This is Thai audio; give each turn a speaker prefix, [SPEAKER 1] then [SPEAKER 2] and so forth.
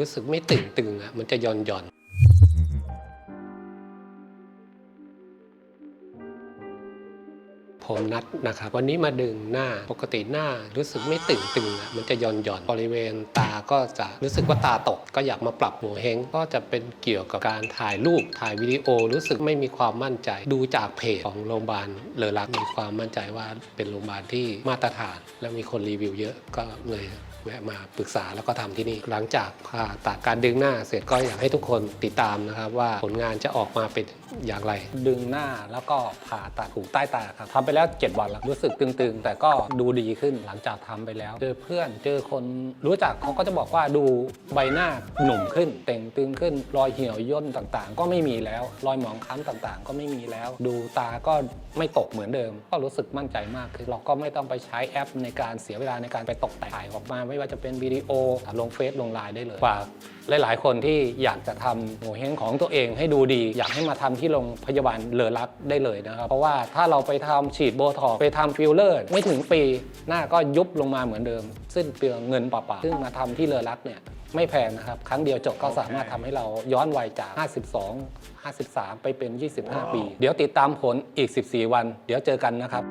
[SPEAKER 1] รู้สึกไม่ตึงตึงๆอะมันจะหย่อน ผมนัดนะครับ วันนี้มาดึงหน้าปกติหน้ารู้สึกไม่ตึงตึงๆอะมันจะหย่อนหย่อนบริเวณตาก็จะรู้สึกว่าตาตก ก็อยากมาปรับหัวเฮงก็จะเป็นเกี่ยวกับการถ่ายรูปถ่ายวิดีโอ รู้สึกไม่มีความมั่นใจ ดูจากเพจของโรงพยาบาลเลอรักมีความมั่นใจว่าเป็นโรงพยาบาลที่มาตรฐาน และมีคนรีวิวเยอะก็เลยแวะมาปรึกษาแล้วก็ทำที่นี่ หลังจากผ่าตัดการดึงหน้าเสร็จก็อยากให้ทุกคนติดตามนะครับ ว่าผลงานจะออกมาเป็นอย่างไร
[SPEAKER 2] ดึงหน้าแล้วก็ผ่าตัดหูใต้ตาครับทำไปแล้ว 7 วันแล้วรู้สึกตึงๆ แต่ก็ดูดีขึ้นหลังจากทำไปแล้ว เจอเพื่อนเจอคนรู้จักเขาก็จะบอกว่าดูใบหน้าหนุ่มขึ้นเต่งตึงขึ้นรอยเหี่ยวย่นต่างๆ ก็ไม่มีแล้ว รอยหมองคล้ำต่างๆ ก็ไม่มีแล้ว ดูตาก็ไม่ตกเหมือนเดิม ก็รู้สึกมั่นใจมากคือเราก็ไม่ต้องไปใช้แอปในการเสียเวลาในการไปตกแต่งถ่ายออกมา ไม่ว่าจะเป็นวิดีโอลงเฟซลงไลน์ได้เลยฝากหลายๆ คนที่อยากจะทำโงเห้งของตัวเองให้ดูดี อยากให้มาทำที่โรงพยาบาลเลอรักได้เลยนะครับ เพราะว่าถ้าเราไปทำฉีดโบท็อกซ์ไปทำฟิลเลอร์ไม่ถึงปีหน้าก็ยุบลงมาเหมือนเดิมสิ้นเปลืองเงินเปล่าๆซึ่งมาทำที่เลอรักเนี่ยไม่แพงนะครับ ครั้งเดียวจบก็สามารถทำให้เราย้อนวัยจาก 52 53 ไปเป็น 25 ปี เดี๋ยวติดตามผลอีก 14 วัน เดี๋ยวเจอกันนะครับ